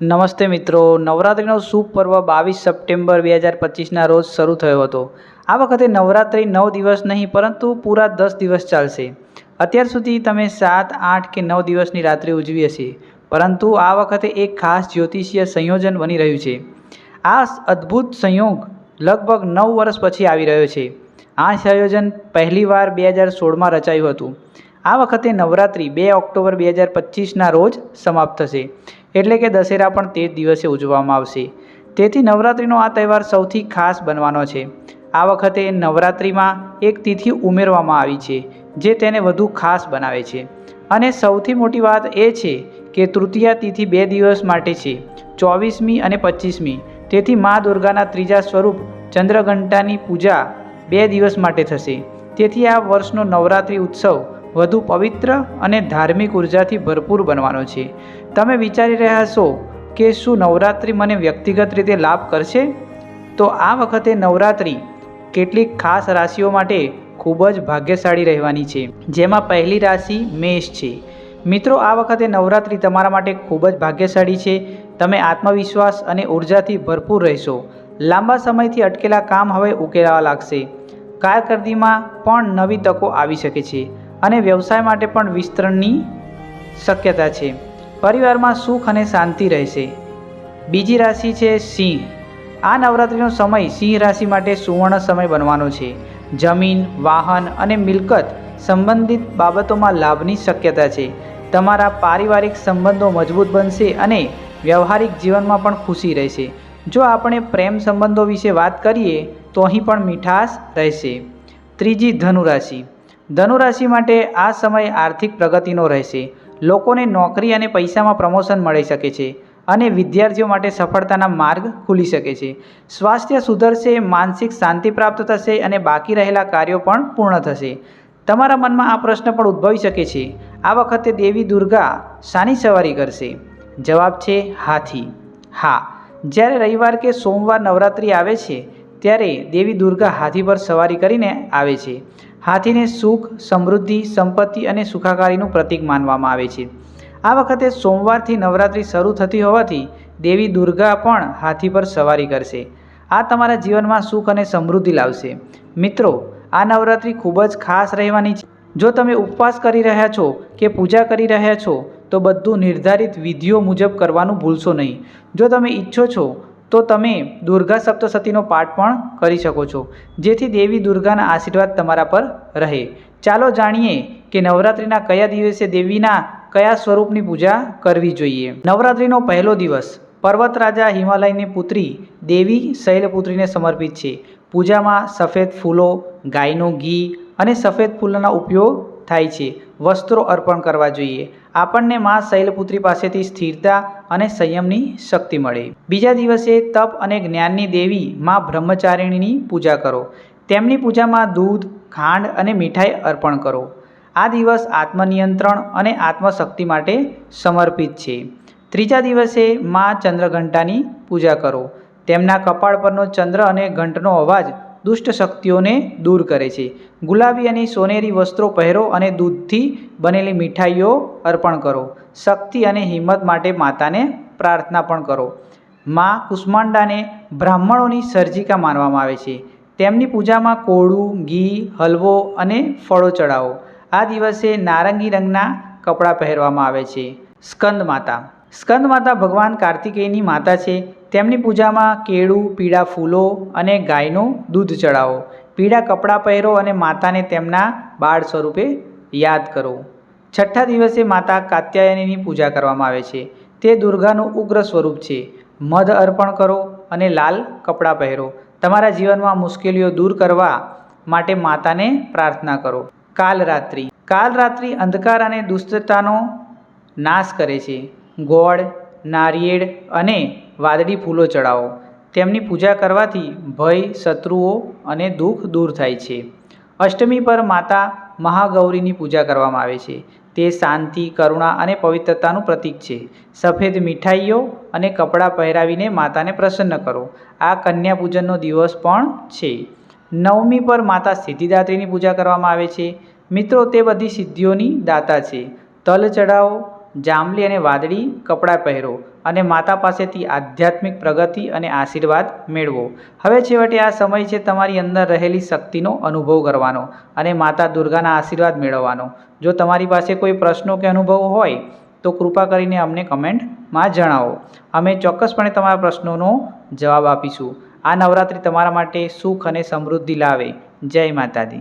નમસ્તે મિત્રો, નવરાત્રિનો શુભ પર્વ બાવીસ સપ્ટેમ્બર બે હજાર પચીસના રોજ શરૂ થયો હતો. આ વખતે નવરાત્રિ નવ દિવસ નહીં, પરંતુ પૂરા દસ દિવસ ચાલશે. અત્યાર સુધી તમે સાત, આઠ કે નવ દિવસની રાત્રિ ઉજવી હશે, પરંતુ આ વખતે એક ખાસ જ્યોતિષીય સંયોજન બની રહ્યું છે. આ અદ્ભુત સંયોગ લગભગ નવ વર્ષ પછી આવી રહ્યો છે. આ સંયોજન પહેલીવાર બે હજાર સોળમાં રચાયું હતું. આ વખતે નવરાત્રિ બે ઓક્ટોબર બે હજાર પચીસના રોજ સમાપ્ત થશે. એટલે કે દશેરા પણ તે દિવસે ઉજવવામાં આવશે. તેથી નવરાત્રિનો આ તહેવાર સૌથી ખાસ બનવાનો છે. આ વખતે નવરાત્રિમાં એક તિથિ ઉમેરવામાં આવી છે, જે તેને વધુ ખાસ બનાવે છે. અને સૌથી મોટી વાત એ છે કે તૃતીયા તિથિ બે દિવસ માટે છે, ચોવીસમી અને પચીસમી. તેથી મા દુર્ગાના ત્રીજા સ્વરૂપ ચંદ્રઘંટાની પૂજા બે દિવસ માટે થશે. તેથી આ વર્ષનો નવરાત્રિ ઉત્સવ વધુ પવિત્ર અને ધાર્મિક ઉર્જાથી ભરપૂર બનવાનો છે. તમે વિચારી રહ્યા છો કે શું નવરાત્રિ મને વ્યક્તિગત રીતે લાભ કરશે? તો આ વખતે નવરાત્રિ કેટલીક ખાસ રાશિઓ માટે ખૂબ જ ભાગ્યશાળી રહેવાની છે. જેમાં પહેલી રાશિ મેષ છે. મિત્રો, આ વખતે નવરાત્રિ તમારા માટે ખૂબ જ ભાગ્યશાળી છે. તમે આત્મવિશ્વાસ અને ઉર્જાથી ભરપૂર રહેશો. લાંબા સમયથી અટકેલા કામ હવે ઉકેલાવા લાગશે. કારકિર્દીમાં પણ નવી તકો આવી શકે છે. અને વ્યવસાય માટે પણ વિસ્તરણની શક્યતા છે. પરિવારમાં સુખ અને શાંતિ રહેશે. બીજી રાશિ છે સિંહ. આ નવરાત્રિનો સમય સિંહ રાશિ માટે સુવર્ણ સમય બનવાનો છે. જમીન, વાહન અને મિલકત સંબંધિત બાબતોમાં લાભની શક્યતા છે. તમારા પારિવારિક સંબંધો મજબૂત બનશે અને વ્યવહારિક જીવનમાં પણ ખુશી રહેશે. જો આપણે પ્રેમ સંબંધો વિશે વાત કરીએ, તો અહીં પણ મીઠાશ રહેશે. ત્રીજી ધનુરાશિ ધનુરાશિ માટે આ સમય આર્થિક પ્રગતિનો રહેશે. લોકોને નોકરી અને પૈસામાં પ્રમોશન મળી શકે છે અને વિદ્યાર્થીઓ માટે સફળતાના માર્ગ ખુલી શકે છે. સ્વાસ્થ્ય સુધરશે, માનસિક શાંતિ પ્રાપ્ત થશે અને બાકી રહેલા કાર્યો પણ પૂર્ણ થશે. તમારા મનમાં આ પ્રશ્ન પણ ઉદ્ભવી શકે છે. આ વખતે દેવી દુર્ગા શાની સવારી કરશે. જવાબ છે હાથી. હા, જ્યારે રવિવાર કે સોમવાર નવરાત્રિ આવે છે ત્યારે દેવી દુર્ગા હાથી પર સવારી કરીને આવે છે. હાથીને સુખ, સમૃદ્ધિ, સંપત્તિ અને સુખાકારીનું પ્રતીક માનવામાં આવે છે. આ વખતે સોમવારથી નવરાત્રિ શરૂ થતી હોવાથી દેવી દુર્ગા પણ હાથી પર સવારી કરશે. આ તમારા જીવનમાં સુખ અને સમૃદ્ધિ લાવશે. મિત્રો, આ નવરાત્રિ ખૂબ જ ખાસ રહેવાની છે. જો તમે ઉપવાસ કરી રહ્યા છો કે પૂજા કરી રહ્યા છો, તો બધું નિર્ધારિત વિધિઓ મુજબ કરવાનું ભૂલશો નહીં. જો તમે ઈચ્છો છો તો તમે દુર્ગા સપ્તસતીનો પાઠ પણ કરી શકો છો. જેથી દેવી દુર્ગાના આશીર્વાદ તમારા પર રહે. ચાલો જાણીએ કે નવરાત્રિના કયા દિવસે દેવીના કયા સ્વરૂપની પૂજા કરવી જોઈએ. નવરાત્રિનો પહેલો દિવસ પર્વત રાજા હિમાલયની પુત્રી દેવી શૈલપુત્રીને સમર્પિત છે. પૂજામાં સફેદ ફૂલો, ગાયનું ઘી અને સફેદ ફૂલોના ઉપયોગ થાય છે. વસ્ત્રો અર્પણ કરવા જોઈએ. આપણને મા શૈલપુત્રી પાસેથી સ્થિરતા અને સંયમની શક્તિ મળે. બીજા દિવસે તપ અને જ્ઞાનની દેવી મા બ્રહ્મચારિણીની પૂજા કરો. તેમની પૂજામાં દૂધ, ખાંડ અને મીઠાઈ અર્પણ કરો. આ દિવસ આત્મનિયંત્રણ અને આત્મશક્તિ માટે સમર્પિત છે. ત્રીજા દિવસે મા ચંદ્રઘંટાની પૂજા કરો. તેમના કપાળ પરનો ચંદ્ર અને ઘંટનો અવાજ દુષ્ટ શક્તિઓને દૂર કરે છે. ગુલાબી અને સોનેરી વસ્ત્રો પહેરો અને દૂધથી બનેલી મીઠાઈઓ અર્પણ કરો. શક્તિ અને હિંમત માટે માતાને પ્રાર્થના પણ કરો. મા કુષ્માંડાને બ્રાહ્મણોની સર્જિકા માનવામાં આવે છે. તેમની પૂજામાં કોળું, ઘી, હલવો અને ફળો ચડાવો આ દિવસે નારંગી રંગના કપડાં પહેરવામાં આવે છે. સ્કંદ માતા. સ્કંદ માતા ભગવાન કાર્તિકેયની માતા છે. તેમની પૂજામાં કેળું, પીળા ફૂલો અને ગાયનું દૂધ ચડાવો. પીળા કપડાં પહેરો અને માતાને તેમના બાળ સ્વરૂપે યાદ કરો. છઠ્ઠા દિવસે માતા કાત્યાયનીની પૂજા કરવામાં આવે છે. તે દુર્ગાનું ઉગ્ર સ્વરૂપ છે. મધ અર્પણ કરો અને લાલ કપડાં પહેરો. તમારા જીવનમાં મુશ્કેલીઓ દૂર કરવા માટે માતાને પ્રાર્થના કરો. કાલરાત્રિ. કાલરાત્રિ અંધકાર અને દુષ્ટતાનો નાશ કરે છે. ગોળ, નારિયેળ અને વાદળી ફૂલો ચડાવો. તેમની પૂજા કરવાથી ભય, શત્રુઓ અને દુઃખ દૂર થાય છે. અષ્ટમી પર માતા મહાગૌરીની પૂજા કરવામાં આવે છે. તે શાંતિ, કરુણા અને પવિત્રતાનું પ્રતીક છે. સફેદ મીઠાઈઓ અને કપડાં પહેરાવીને માતાને પ્રસન્ન કરો. આ કન્યા પૂજનનો દિવસ પણ છે. નવમી પર માતા સિદ્ધિદાત્રીની પૂજા કરવામાં આવે છે. મિત્રો, તે બધી સિદ્ધિઓની દાતા છે. તલ ચડાવો જાંબલી અને વાદળી કપડાં પહેરો અને માતા પાસેથી આધ્યાત્મિક પ્રગતિ અને આશીર્વાદ મેળવો. હવે છેવટે આ સમય છે તમારી અંદર રહેલી શક્તિનો અનુભવ કરવાનો અને માતા દુર્ગાના આશીર્વાદ મેળવવાનો. જો તમારી પાસે કોઈ પ્રશ્નો કે અનુભવ હોય, તો કૃપા કરીને અમને કમેન્ટમાં જણાવો. અમે ચોક્કસપણે તમારા પ્રશ્નોનો જવાબ આપીશું. આ નવરાત્રિ તમારા માટે સુખ અને સમૃદ્ધિ લાવે. જય માતાજી.